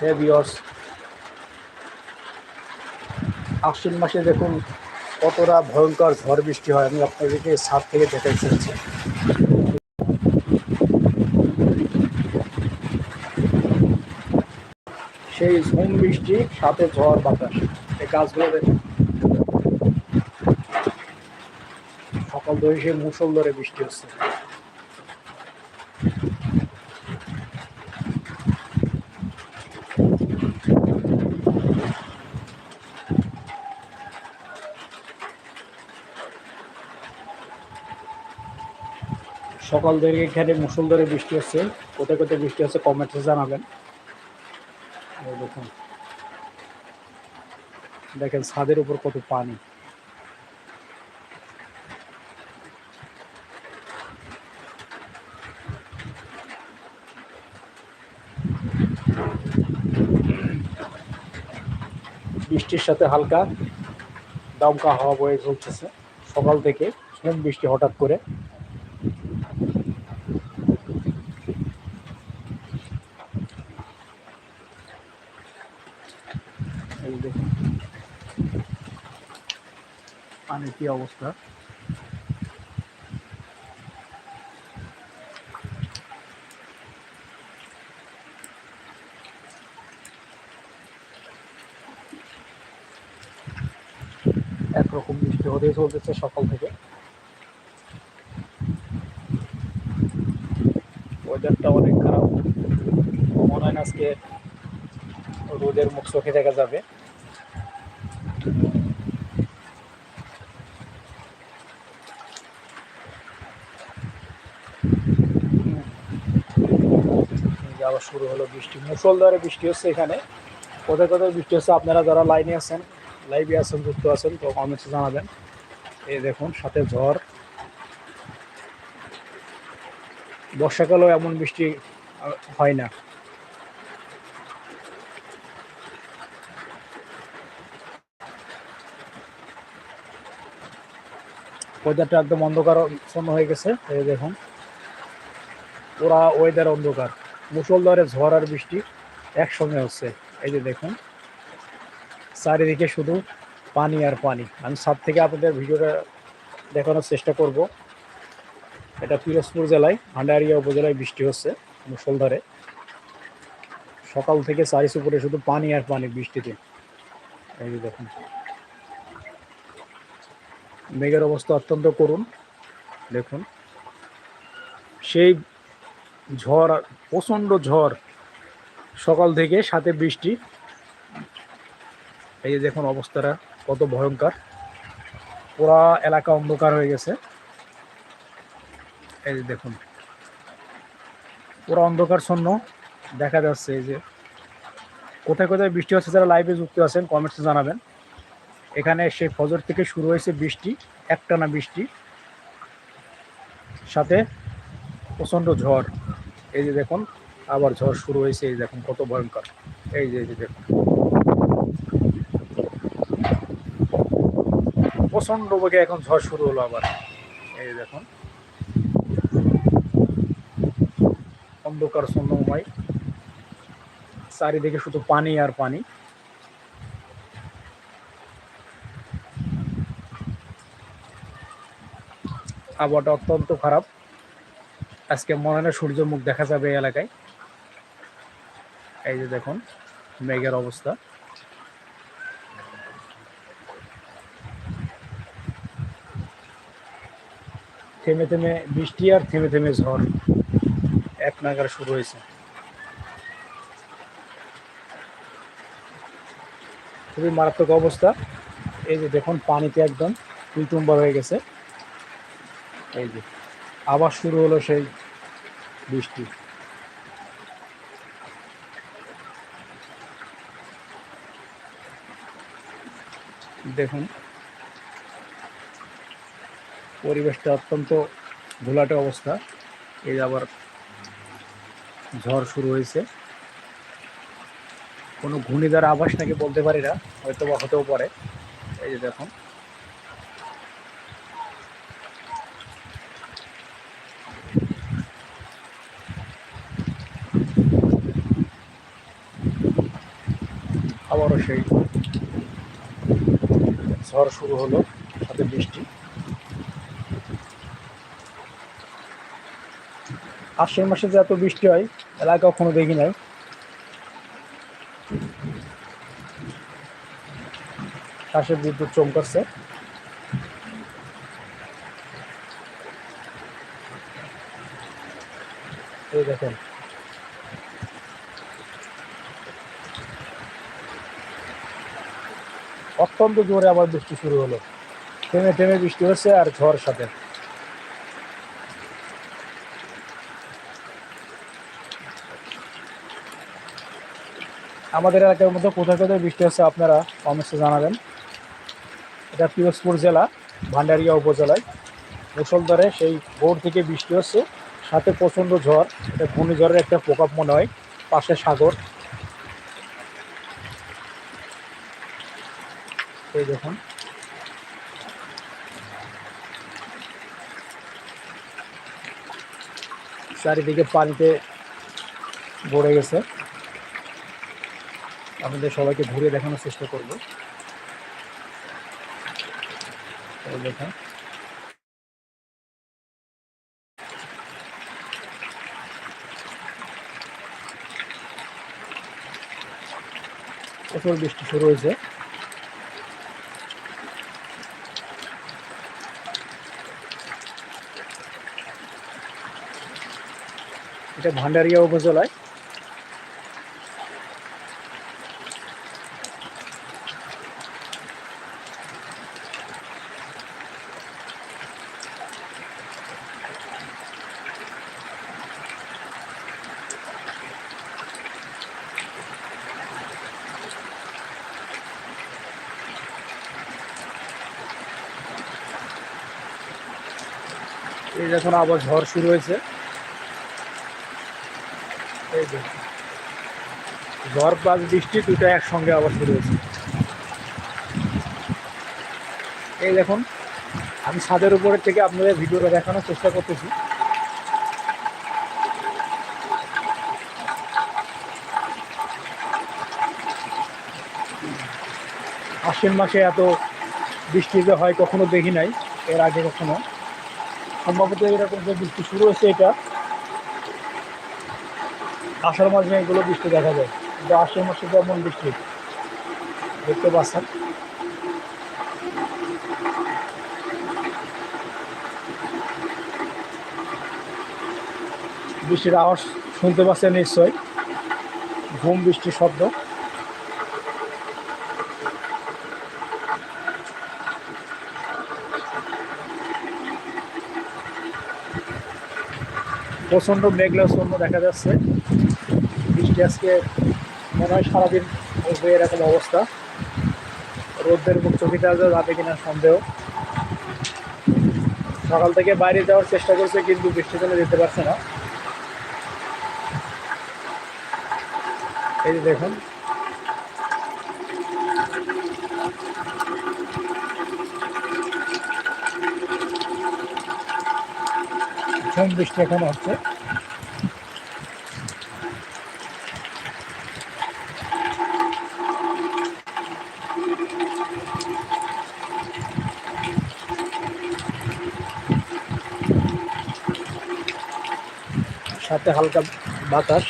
হে viewers আশ্বিন মাসে দেখুন কতটা ভয়ঙ্কর ঝড় বৃষ্টি হয়, আমি আপনাদেরকে ছাদ থেকে দেখে এসেছি সেই ঝুম বৃষ্টি, সাথে ঝড় বাতাস। এই গাছগুলো দেখুন। সকাল ধরে সেই মুসল ধরে বৃষ্টি হচ্ছে। সকাল থেকে এখানে মুসলধারে বৃষ্টি হচ্ছে, কোথায় কোথায় বৃষ্টি হচ্ছে কমেন্টে জানাবেন। দেখুন। দেখেন ছাদের উপর কত পানি। বৃষ্টির সাথে হালকা দমকা হাওয়া বয়ে চলতেছে সকাল থেকে বৃষ্টি হঠাৎ করে এই দেখুন পানির কি অবস্থা? একরকম বৃষ্টি হতেই চলতেছে সকাল থেকে। ওয়েদারটা অনেক খারাপ। মনে হয় আজকে রোদের মুখ চোখে দেখা যাবে। আবার শুরু হলো বৃষ্টি। মুসলধারে বৃষ্টি হচ্ছে এখানে। কোথায় কোথায় বৃষ্টি হচ্ছে আপনারা যারা লাইনে আছেন, লাইভে আছেন, যুক্ত আছেন, তো কমেন্টসে জানাবেন। এই দেখুন, সাথে ঝড়। বর্ষাকালেও এমন বৃষ্টি হয় না। ওয়েদারটা একদম অন্ধকার হয়ে গেছে। এই দেখুন। পুরা ওয়েদার অন্ধকার। মুসলধারে ঝড় আর বৃষ্টি একসঙ্গে হচ্ছে। এই যে দেখুন, চারিদিকে শুধু পানি আর পানি। আমি সাত থেকে আপনাদের ভিডিওটা দেখানোর চেষ্টা করব। এটা পিরোজপুর জেলায়, ভান্ডারিয়া উপজেলায় বৃষ্টি হচ্ছে মুসলধারে সকাল থেকে চারিচুপুরে শুধু পানি আর পানি বৃষ্টিতে। এই যে দেখুন, মেঘের অবস্থা অত্যন্ত করুণ। দেখুন, সেই ঝড়, প্রচণ্ড ঝড় সকাল থেকে সাথে বৃষ্টি। এই যে দেখুন অবস্থাটা, কত ভয়ঙ্কর। পুরা এলাকা অন্ধকার হয়ে গেছে। এই যে দেখুন, পুরো অন্ধকার শূন্য দেখা যাচ্ছে এই যে। কোথায় কোথায় বৃষ্টি হচ্ছে যারা লাইভে যুক্ত আছেন কমেন্টসে জানাবেন। এখানে সেই ফজর থেকে শুরু হয়েছে বৃষ্টি, একটানা বৃষ্টি, সাথে প্রচণ্ড ঝড়। এই যে দেখুন, আবার ঝড় শুরু হয়েছে, এই দেখুন কত ভয়ঙ্কর। এই যে এই যে দেখুন। প্রচণ্ড বেগে এখন ঝড় শুরু হলো আবার। এই দেখুন। অন্ধকার শূন্যময়। চারিদিকে শুধু পানি আর পানি। আবহাওয়াটা অত্যন্ত খারাপ। আজকে মনে হয় সূর্য মুখ দেখা যাবে এই এলাকায়। এই যে দেখুন, মেঘের অবস্থা। থেমে থেমে বৃষ্টি আর থেমে থেমে ঝড় এক নাগারে শুরু হয়েছে। খুবই মারাত্মক অবস্থা। এই যে দেখুন, পানিতে একদম টুইটুম্বার হয়ে গেছে। এই যে আবার শুরু হলো সেই বৃষ্টি। দেখুন, পরিবেশটা অত্যন্ত ঘোলাটে অবস্থা। এই আবার ঝড় শুরু হয়েছে। কোনো ঘূর্ণিদার আভাস নাকি বলতে পারি না হয়তো বা হতেও পারে। এই যে দেখুন সেই ঝড় শুরু হলো, সাথে বৃষ্টি। আশ্বিন মাসে যে এত বৃষ্টি হয়, এলাকা কখনো দেখি নাই। শ্বাসে বিদ্যুৎ চমকাচ্ছে। এই দেখেন অত্যন্ত জোরে আবার বৃষ্টি শুরু হলো। থেমে থেমে বৃষ্টি হচ্ছে আর ঝড় সাথে। আমাদের এলাকার মধ্যে কোথায় কোথায় বৃষ্টি হচ্ছে আপনারা কমেন্টসে জানাবেন। এটা পিরোজপুর জেলা, ভান্ডারিয়া উপজেলায়। মুসলধারে সেই ভোর থেকে বৃষ্টি হচ্ছে, সাথে প্রচণ্ড ঝড়, এটা ঘূর্ণিঝড়ের একটা প্রকোপ মনে হয়, পাশে সাগর। এই দেখুন। চারিদিকে পানিতে ভরে গেছে। আপনাদের সবাইকে ঘুরে দেখানোর চেষ্টা করব। প্রচুর বৃষ্টি শুরু হয়েছে। এটা ভান্ডারিয়া উপজেলায়। এই দেখুন আবার ঝড় শুরু হয়েছে। এই দেখুন ঝড় প্লাস বৃষ্টি দুটো একসঙ্গে আবার শুরু হয়েছে। এই দেখুন, আমি ছাদের উপরের থেকে আপনাদের ভিডিওটা দেখানোর চেষ্টা করতেছি। আশ্বিন মাসে এত বৃষ্টি যে হয়, কখনো দেখি নাই, এর আগে কখনো। সম্ভবত এরকম যে বৃষ্টি শুরু হয়েছে এটা আষাঢ় মাসে এগুলো বৃষ্টি দেখা যায়। কিন্তু আশ্বিন মাসে যেমন বৃষ্টি। দেখতে পাচ্ছেন? বৃষ্টির আওয়াজ শুনতে পাচ্ছেন নিশ্চয় ঘুম বৃষ্টির শব্দ। প্রচণ্ড মেঘলাচ্ছন্ন দেখা যাচ্ছে। বৃষ্টি আজকে মনে হয় সারাদিন হবে এরকম অবস্থা। রোদের মুখ চোখে দেওয়া যাবে কিনা সন্দেহ। সকাল থেকে বাইরে যাওয়ার চেষ্টা করছে, কিন্তু বৃষ্টির জন্য যেতে পারছে না। এই যে দেখুন। বৃষ্টি এখন হচ্ছে। সাথে হালকা বাতাস।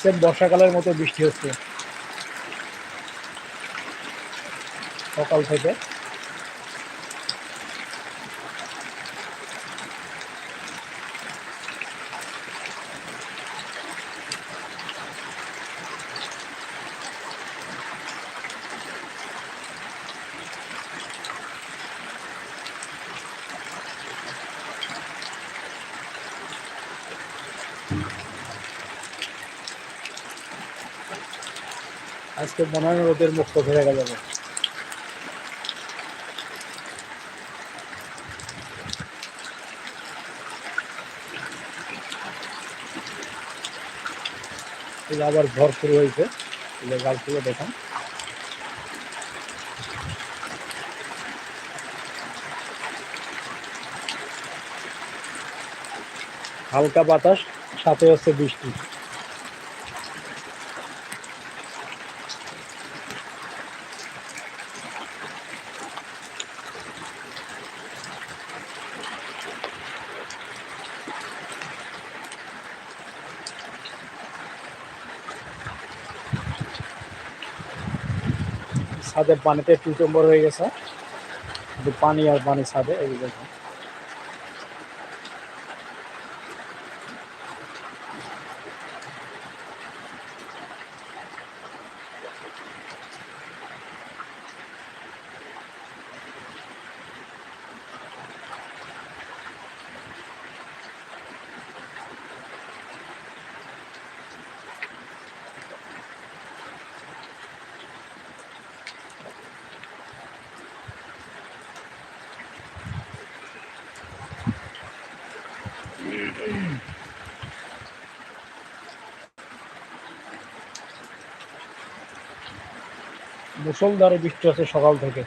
সেম বর্ষাকালের মতো বৃষ্টি হচ্ছে। সকাল থেকে। আজকে মনে হয় রোদের মুক্ত ফেরে গেল। আবার ঝড় শুরু হয়েছে গাছগুলো দেখুন। হালকা বাতাস। সাথে হচ্ছে বৃষ্টি। ছাদের পানিতে টুটম্বর হয়ে গেছে। পানি আর পানি ছাদে এই দেখুন। মুসলধারে বৃষ্টি আছে সকাল থেকে।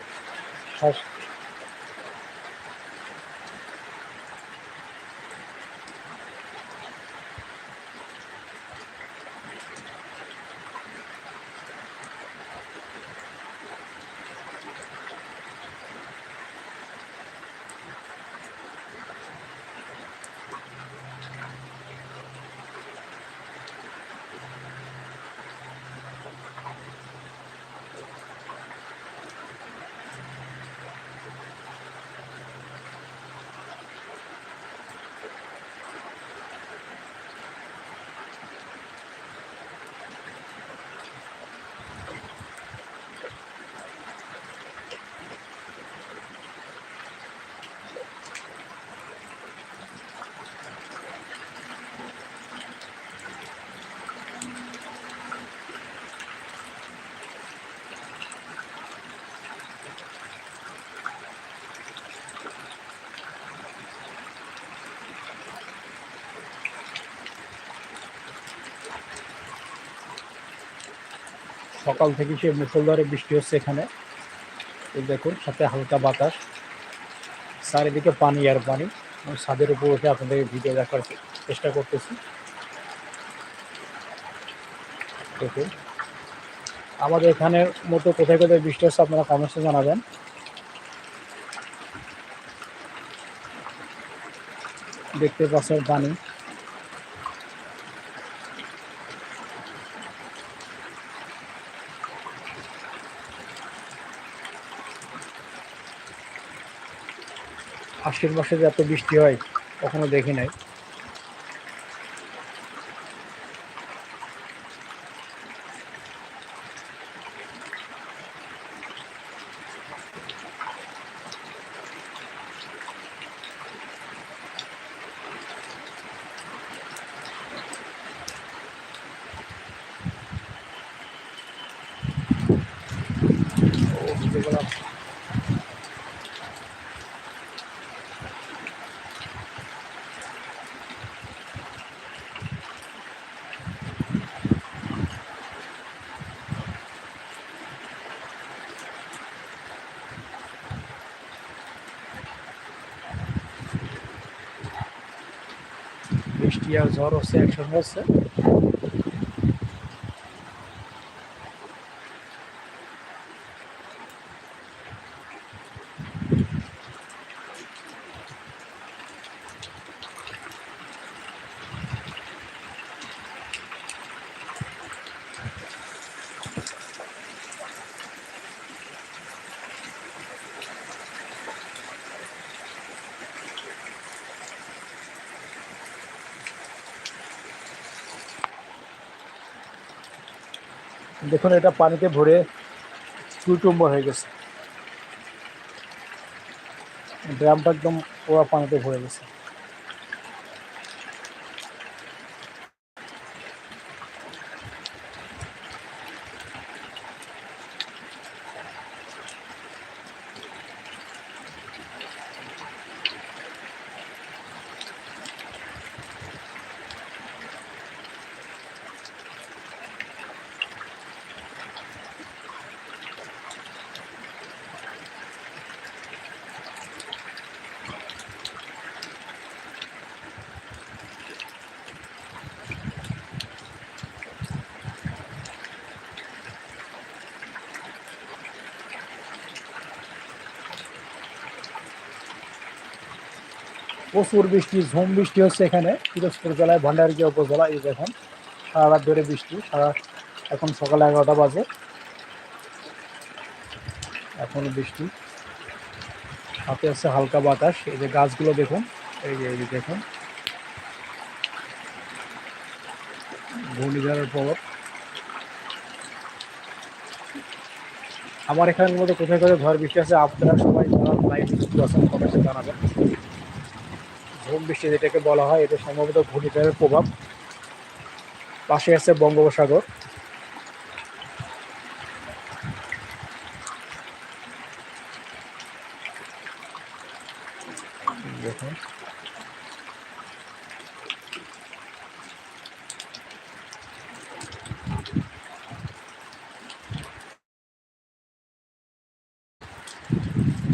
সকাল থেকে সে মুসলধারে বৃষ্টি হচ্ছে এখানে। দেখুন, সাথে হালকা বাতাস। চারিদিকে পানি আর পানি। ছাদের উপর উঠে আপনাদের ভিডিও দেখার চেষ্টা করতেছি। দেখুন। আমাদের এখানে মতো কোথায় কোথায় বৃষ্টি হচ্ছে আপনারা কমেন্টসে জানাবেন। দেখতে পাচ্ছেন পানি। আশ্বিন মাসে যে এত বৃষ্টি হয় কখনো দেখি নাই। আর ঝড় হচ্ছে অ্যাকশন হচ্ছে। দেখুন এটা পানিতে ভরে টুটুম্ব হয়ে গেছে। ড্রামটা একদম পুরো পানিতে ভরে গেছে। প্রচুর বৃষ্টি, ঝুম বৃষ্টি হচ্ছে এখানে। পিরোজপুর জেলায় ভান্ডারিয়া উপজেলা, এই দেখুন। সারা রাত ধরে বৃষ্টি, সারা এখন সকাল এগারোটা বাজে। এখন বৃষ্টি। হাতে আছে হালকা বাতাস, এই যে গাছগুলো দেখুন, এই যে, এই দেখুন। ঘূর্ণিঝড়ের প্রভাব আমার এখানের মধ্যে কোথায় কোথায় ঝড় বৃষ্টি আছে, আপনারা সবাই যারা লাইভ আছেন কমেন্টে জানাবেন। ঝুম বৃষ্টি যেটাকে বলা হয়, এটা সম্ভবত ঘূর্ণিঝড়ের প্রভাব। পাশে আছে বঙ্গোপসাগর।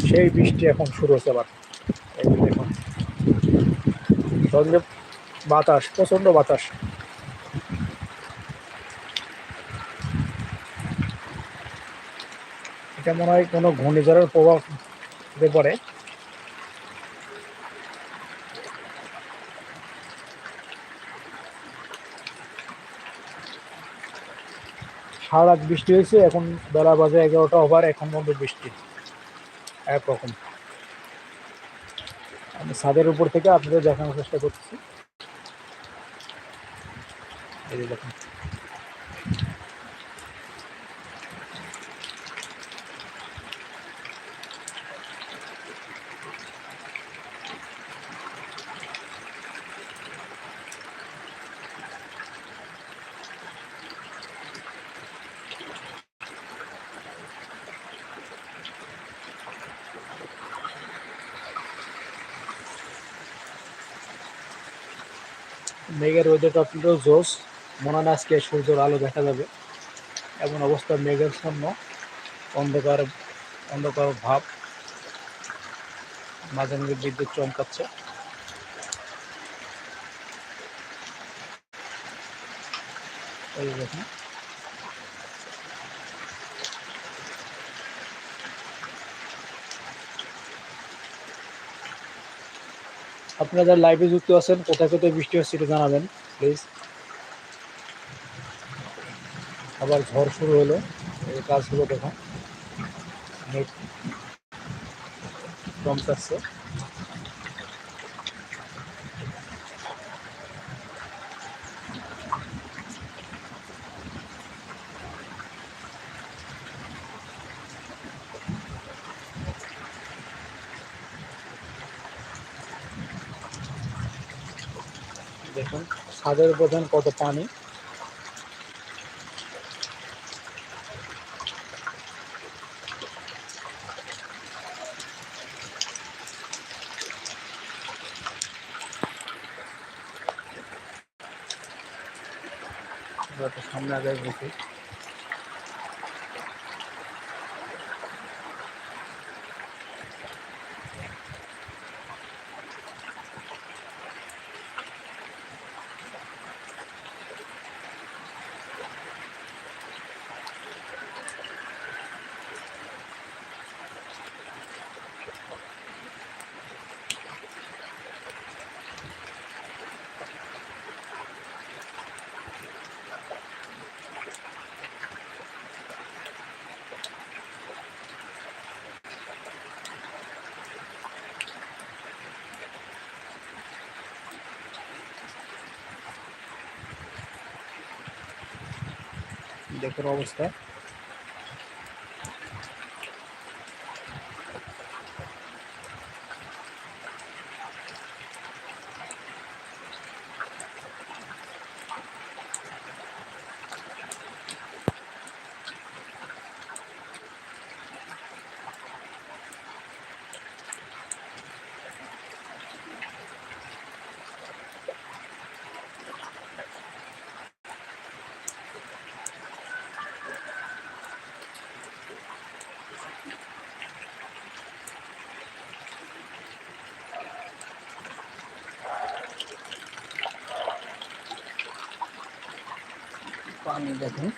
সেই বৃষ্টি এখন শুরু হচ্ছে আবার। সঙ্গে বাতাস প্রচণ্ড বাতাস। এটা মনে হয় কোনো ঘূর্ণিঝড়ের প্রভাব হতে পারে। সারা রাত বৃষ্টি হয়েছে, এখন বেলা বাজে এগারোটা ওভার এখন পর্যন্ত বৃষ্টি। একরকম আমি ছাদের উপর থেকে আপনাদের দেখানোর চেষ্টা করছি। এই দেখুন। মেঘের রোদের অত্যন্ত জোস মনে হয় আজকে সূর্যের আলো দেখা যাবে। এমন অবস্থা, মেঘের সামনে অন্ধকার অন্ধকার ভাব। মাঝে মাঝে বিদ্যুৎ চমকাচ্ছে। এই দেখুন। আপনারা যারা লাইভে যুক্ত আছেন, কোথায় কোথায় বৃষ্টি হচ্ছে সেটা জানাবেন প্লিজ আবার ঝড় শুরু হলো, এই কাজগুলো দেখুন। নেট চমকাচ্ছে দেখুন ছাদের প্রধান কত পানি? সামনে আগে বসি। দেখুন অবস্থা। পানি দেখুন।